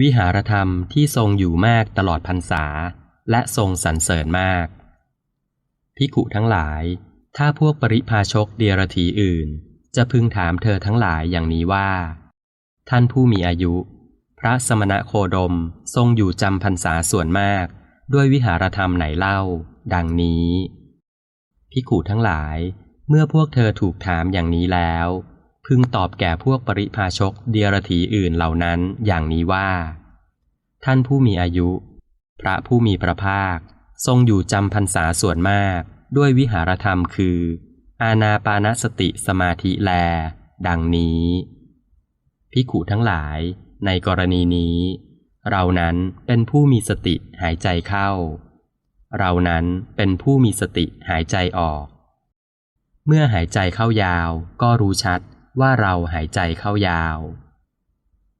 วิหารธรรมที่ทรงอยู่มากตลอดพรรษา และทรงสรรเสริญมาก พิกุทั้งหลาย ถ้าพวกปริพาชกเดียรถีอื่น จะพึงถามเธอทั้งหลายอย่างนี้ว่า ท่านผู้มีอายุ พระสมณะโคดมทรงอยู่จำพรรษาส่วนมาก ด้วยวิหารธรรมไหนเล่า ดังนี้พิกุทั้งหลาย เมื่อพวกเธอถูกถามอย่างนี้แล้ว พึงตอบแก่พวกปริพาชกเดียรถีอื่นเหล่านั้นอย่างนี้ว่า ท่านผู้มีอายุ พระผู้มีพระภาค ทรงอยู่จำพรรษาส่วนมากด้วยวิหารธรรมคือ อาณาปานสติสมาธิแล ดังนี้พิขุทั้งหลาย ในกรณีนี้ เรานั้นเป็นผู้มีสติหายใจเข้า เรานั้นเป็นผู้มีสติหายใจออก เมื่อหายใจเข้ายาวก็รู้ชัด ว่าเราหายใจเข้ายาว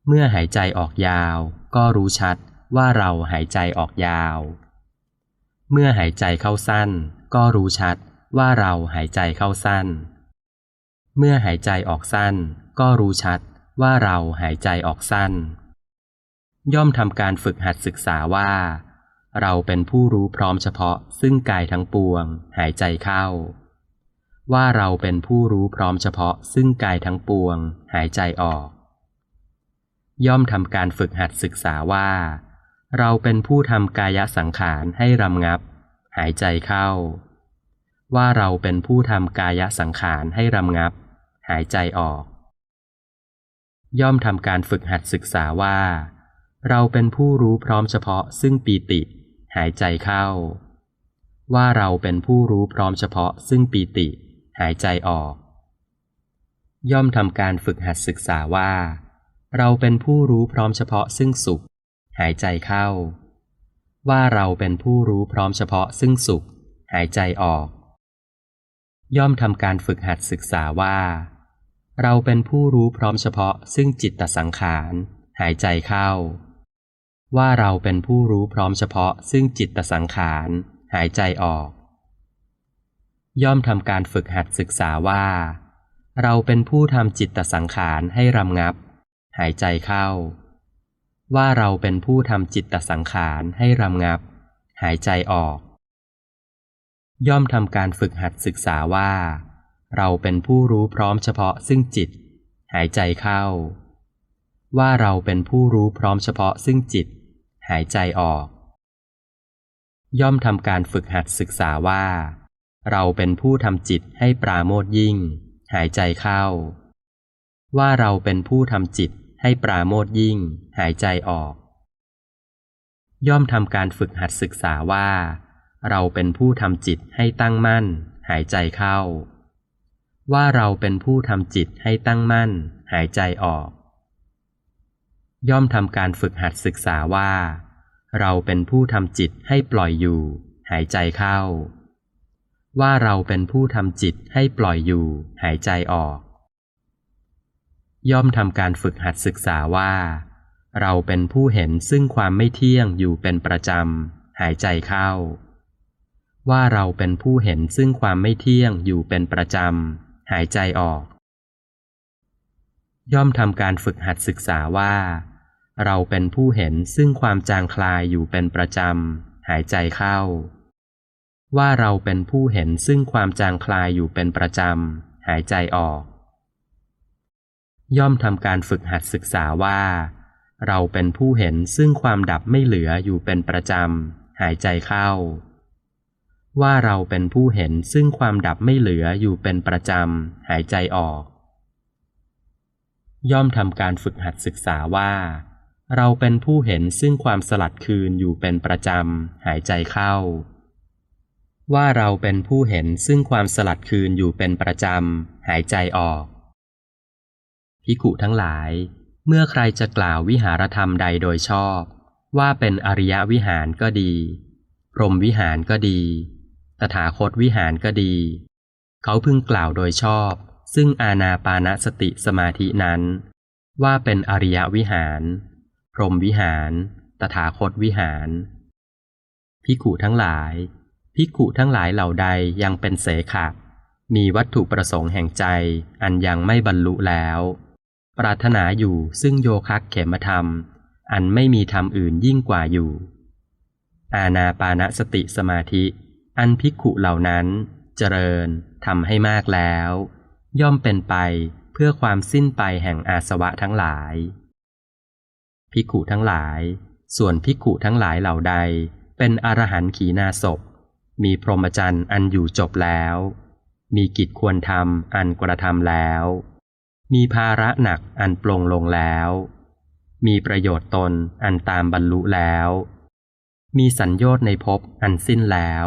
เมื่อหายใจออกยาว ก็รู้ชัดว่าเราหายใจออกยาว เมื่อหายใจเข้าสั้น ก็รู้ชัดว่าเราหายใจเข้าสั้น เมื่อหายใจออกสั้น ก็รู้ชัดว่าเราหายใจออกสั้น ย่อมทำการฝึกหัดศึกษาว่า เราเป็นผู้รู้พร้อมเฉพาะซึ่งกายทั้งปวง หายใจเข้า ว่าเราเป็นผู้รู้พร้อมเฉพาะซึ่งกายทั้งปวง หายใจออก ย่อมทำการฝึกหัดศึกษาว่า เราเป็นผู้ทำกายสังขารให้รำงับ หายใจเข้า ว่าเราเป็นผู้ทำกายสังขารให้รำงับ หายใจออก ย่อมทำการฝึกหัดศึกษาว่า เราเป็นผู้รู้พร้อมเฉพาะซึ่งปีติ หายใจเข้า ว่าเราเป็นผู้รู้พร้อมเฉพาะซึ่งปีติ หายใจออก ย่อมทำการฝึกหัดศึกษาว่า เราเป็นผู้รู้พร้อมเฉพาะซึ่งสุข หายใจเข้า ว่าเราเป็นผู้รู้พร้อมเฉพาะซึ่งสุข หายใจออก ย่อมทำการฝึกหัดศึกษาว่า เราเป็นผู้รู้พร้อมเฉพาะซึ่งจิตตสังขาร หายใจเข้า ว่าเราเป็นผู้รู้พร้อมเฉพาะซึ่งจิตตสังขาร หายใจออก ย่อมทำการฝึกหัดศึกษาว่า เราเป็นผู้ทำจิตตสังขารให้รำงับ หายใจเข้า ว่าเราเป็นผู้ทำจิตตสังขารให้รำงับ หายใจออก ย่อมทำการฝึกหัดศึกษาว่า เราเป็นผู้รู้พร้อมเฉพาะซึ่งจิต หายใจเข้า ว่าเราเป็นผู้รู้พร้อมเฉพาะซึ่งจิต หายใจออก ย่อมทำการฝึกหัดศึกษาว่า เราเป็นผู้ทำจิตให้ปราโมทยิ่ง หายใจเข้า ว่าเราเป็นผู้ทำจิตให้ปราโมทยิ่ง หายใจออก ย่อมทำการฝึกหัดศึกษาว่า เราเป็นผู้ทำจิตให้ตั้งมั่น หายใจเข้า ว่าเราเป็นผู้ทำจิตให้ตั้งมั่น หายใจออก ย่อมทำการฝึกหัดศึกษาว่า เราเป็นผู้ทำจิตให้ปล่อยอยู่ หายใจเข้า ว่าเราเป็นผู้ทำจิตให้ปล่อยอยู่ หายใจออก ย่อมทำการฝึกหัดศึกษาว่า เราเป็นผู้เห็นซึ่งความไม่เที่ยงอยู่เป็นประจำ หายใจเข้า ว่าเราเป็นผู้เห็นซึ่งความไม่เที่ยงอยู่เป็นประจำ หายใจออก ย่อมทำการฝึกหัดศึกษาว่า เราเป็นผู้เห็นซึ่งความจางคลายอยู่เป็นประจำ หายใจเข้า ว่าเราเป็นผู้เห็นซึ่งความจางคลายอยู่เป็นประจำ หายใจออก ย่อมทำการฝึกหัดศึกษาว่า เราเป็นผู้เห็นซึ่งความดับไม่เหลืออยู่เป็นประจำ หายใจเข้า ว่าเราเป็นผู้เห็นซึ่งความดับไม่เหลืออยู่เป็นประจำ หายใจออก ย่อมทำการฝึกหัดศึกษาว่า เราเป็นผู้เห็นซึ่งความสลัดคืนอยู่เป็นประจำ หายใจเข้า ว่าเราเป็นผู้เห็นซึ่งความสลัดคืนอยู่เป็นประจำ หายใจออก พิกุทั้งหลาย เมื่อใครจะกล่าววิหารธรรมใดโดยชอบ ว่าเป็นอริยวิหารก็ดีพรหมวิหารก็ดี ตถาคตวิหารก็ดี เขาพึงกล่าวโดยชอบ ซึ่งอาณาปานสติสมาธินั้น ว่าเป็นอริยวิหาร พรหมวิหาร ตถาคตวิหารพิกุทั้งหลาย พิกุทั้งหลายเหล่าใดยังเป็นเสขะ มีวัตถุประสงค์แห่งใจ อันยังไม่บรรลุแล้ว ปรารถนาอยู่ซึ่งโยคักเขมธรรม อันไม่มีธรรมอื่นยิ่งกว่าอยู่ อาณาปานสติสมาธิ อันภิกขุเหล่านั้นเจริญทำให้มากแล้ว ย่อมเป็นไปเพื่อความสิ้นไปแห่งอาสวะทั้งหลาย ภิกขุทั้งหลาย ส่วนภิกขุทั้งหลายเหล่าใด เป็นอรหันต์ขีณาศพ มีพรหมจรรย์อันอยู่จบแล้ว มีกิจควรทำอันกระทำแล้ว มีภาระหนักอันปลงลงแล้ว มีประโยชน์ตนอันตามบรรลุแล้ว มีสัญญชน์ในภพอันสิ้นแล้ว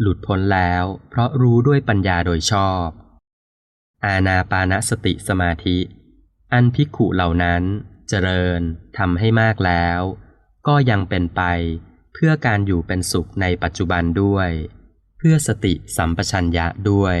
หลุดพ้นแล้วเพราะรู้ด้วยปัญญาโดยชอบ อาณาปานสติสมาธิ อันภิกขุเหล่านั้นเจริญทำให้มากแล้ว ก็ยังเป็นไป เพื่อการอยู่เป็นสุขในปัจจุบันด้วย เพื่อสติสัมปชัญญะด้วย